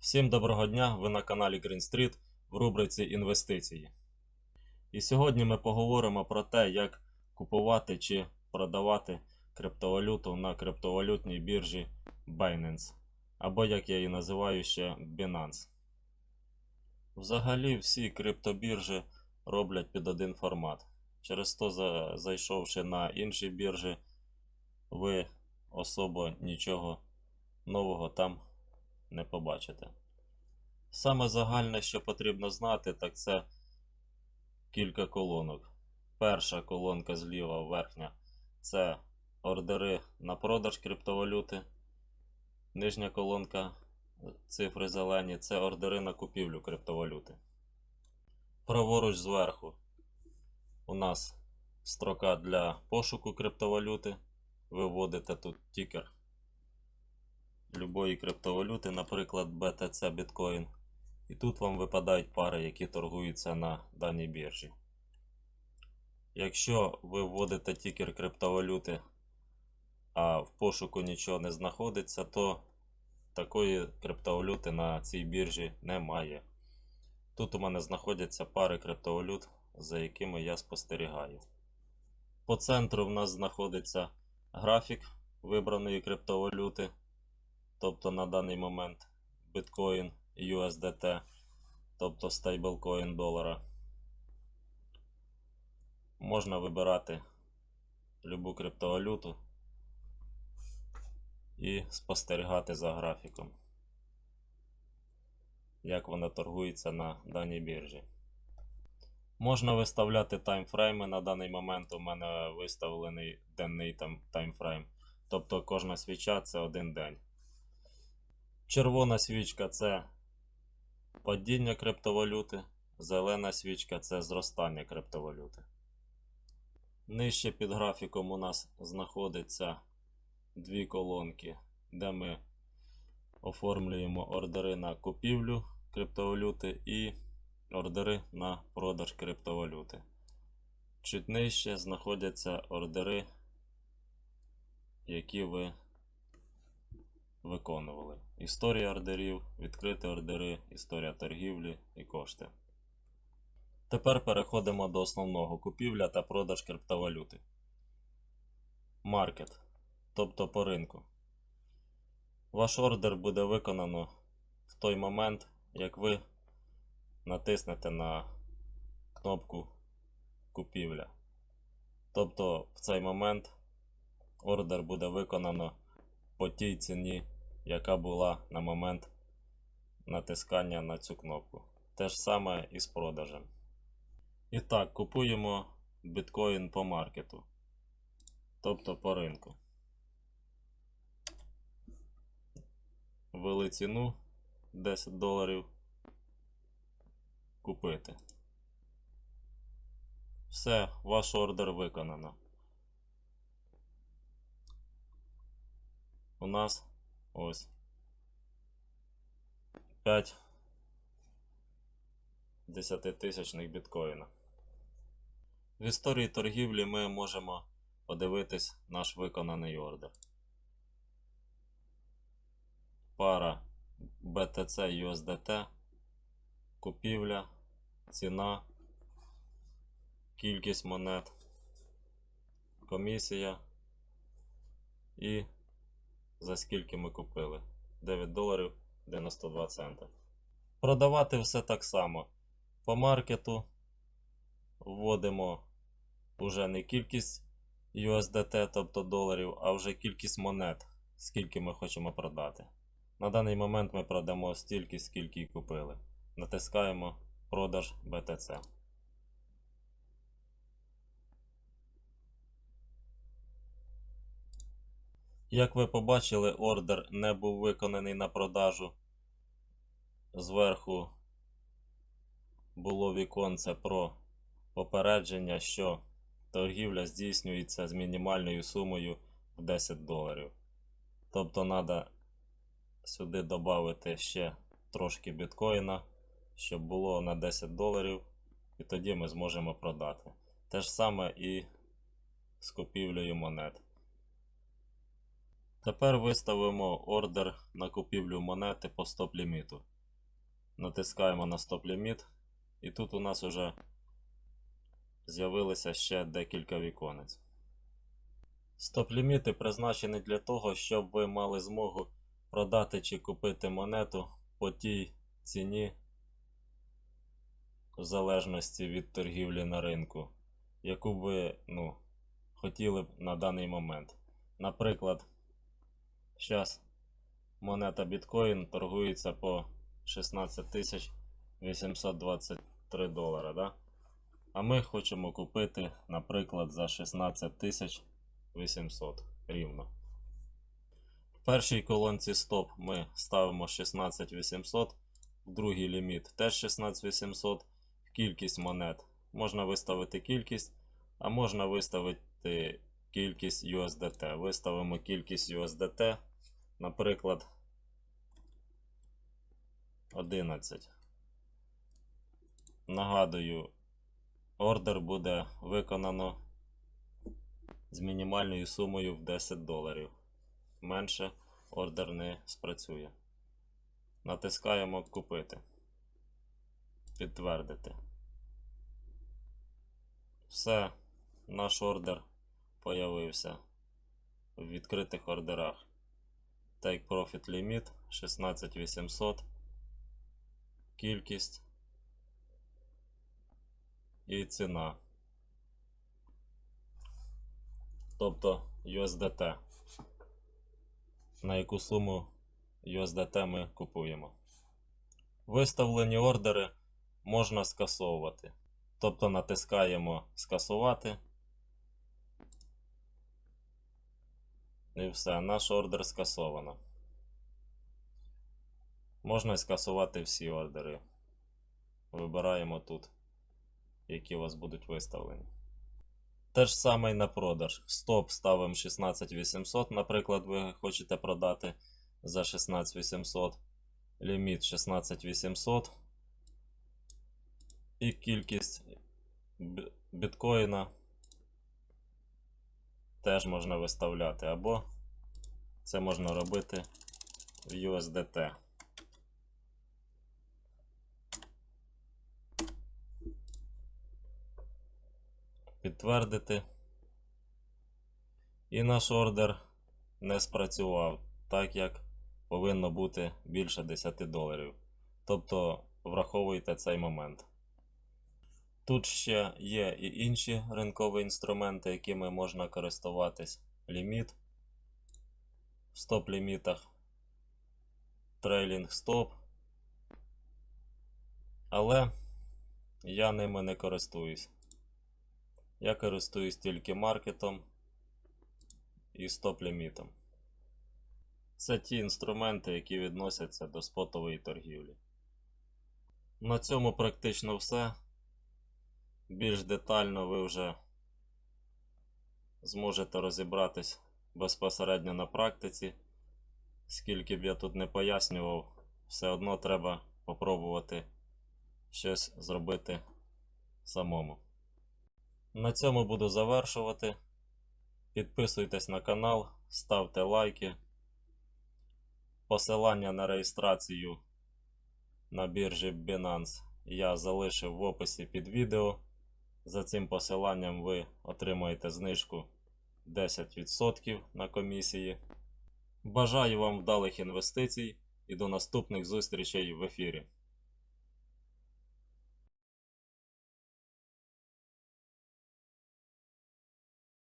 Всім доброго дня! Ви на каналі Green Street в рубриці Інвестиції. І сьогодні ми поговоримо про те, як купувати чи продавати криптовалюту на криптовалютній біржі Binance, або як я її називаю ще Binance. Взагалі всі криптобіржі роблять під один формат. Через то, зайшовши на інші біржі, ви особо нічого нового там не побачите. Саме загальне, що потрібно знати, так це кілька колонок. Перша колонка зліва верхня це ордери на продаж криптовалюти. Нижня колонка цифри зелені це ордери на купівлю криптовалюти. Праворуч зверху у нас строка для пошуку криптовалюти. Ви вводите тут тікер любої криптовалюти, наприклад, BTC Bitcoin. І тут вам випадають пари, які торгуються на даній біржі. Якщо ви вводите тікер криптовалюти, а в пошуку нічого не знаходиться, то такої криптовалюти на цій біржі немає. Тут у мене знаходяться пари криптовалют, за якими я спостерігаю. По центру в нас знаходиться графік вибраної криптовалюти тобто на даний момент Bitcoin USDT, тобто стейблкоін долара. Можна вибирати любу криптовалюту і спостерігати за графіком, як вона торгується на даній біржі. Можна виставляти таймфрейми. На даний момент у мене виставлений денний таймфрейм. Тобто кожна свіча це один день. Червона свічка це падіння криптовалюти, зелена свічка це зростання криптовалюти. Нижче під графіком у нас знаходиться дві колонки, де ми оформлюємо ордери на купівлю криптовалюти і ордери на продаж криптовалюти. Чуть нижче знаходяться ордери, які ви виконували. Історія ордерів, відкриті ордери, історія торгівлі і кошти. Тепер переходимо до основного купівля та продаж криптовалюти. Маркет, тобто по ринку. Ваш ордер буде виконано в той момент, як ви натиснете на кнопку купівля. Тобто в цей момент ордер буде виконано по тій ціні, яка була на момент натискання на цю кнопку. Те ж саме і з продажем. І так, купуємо біткоін по маркету, тобто по ринку. Ввели ціну 10 доларів. Купити. Все, ваш ордер виконано. У нас ось 5 десятитисячних біткоїна. В історії торгівлі ми можемо подивитись наш виконаний ордер. Пара BTC USDT, купівля, ціна, кількість монет, комісія і за скільки ми купили 9 доларів 92 цента. Продавати все так само. По маркету вводимо вже не кількість USDT, тобто доларів, а вже кількість монет, скільки ми хочемо продати. На даний момент ми продамо стільки, скільки й купили. Натискаємо продаж BTC. Як ви побачили, ордер не був виконаний на продажу. Зверху було віконце про попередження, що торгівля здійснюється з мінімальною сумою в 10 доларів. Тобто треба сюди додати ще трошки біткоїна, щоб було на 10 доларів, і тоді ми зможемо продати. Те ж саме і з купівлею монет. Тепер виставимо ордер на купівлю монети по стоп-ліміту. Натискаємо на стоп-ліміт, і тут у нас вже з'явилося ще декілька віконець. Стоп-ліміти призначені для того, щоб ви мали змогу продати чи купити монету по тій ціні, в залежності від торгівлі на ринку, яку ви ну, хотіли б на даний момент. Наприклад, зараз монета біткоін торгується по 16 823 долара. Да? А ми хочемо купити, наприклад, за 16 800 рівно. В першій колонці стоп ми ставимо 16800, в другий ліміт теж 16800, в кількість монет. Можна виставити кількість, а можна виставити кількість USDT. Виставимо кількість USDT, наприклад, 11. Нагадую, ордер буде виконано з мінімальною сумою в 10 доларів. Менше ордер не спрацює. Натискаємо Купити. Підтвердити. Все, наш ордер появився в відкритих ордерах. Take Profit Limit 16800. Кількість і ціна. Тобто USDT. На яку суму USDT ми купуємо. Виставлені ордери можна скасовувати. Тобто натискаємо скасувати. І все, наш ордер скасовано. Можна скасувати всі ордери. Вибираємо тут, які у вас будуть виставлені. Те ж саме і на продаж. Стоп ставимо 16800, наприклад, ви хочете продати за 16800. Ліміт 16800. І кількість біткоїна теж можна виставляти. Або це можна робити в USDT. Підтвердити. І наш ордер не спрацював, так як повинно бути більше 10 доларів. Тобто враховуйте цей момент. Тут ще є і інші ринкові інструменти, якими можна користуватись. Ліміт в стоп-лімітах, трейлінг стоп. Але я ними не користуюсь. Я користуюсь тільки маркетом і стоп-лімітом. Це ті інструменти, які відносяться до спотової торгівлі. На цьому практично все. Більш детально ви вже зможете розібратись безпосередньо на практиці. Скільки б я тут не пояснював, все одно треба попробувати щось зробити самому. На цьому буду завершувати. Підписуйтесь на канал, ставте лайки. Посилання на реєстрацію на біржі Binance я залишив в описі під відео. За цим посиланням ви отримаєте знижку 10% на комісії. Бажаю вам вдалих інвестицій і до наступних зустрічей в ефірі.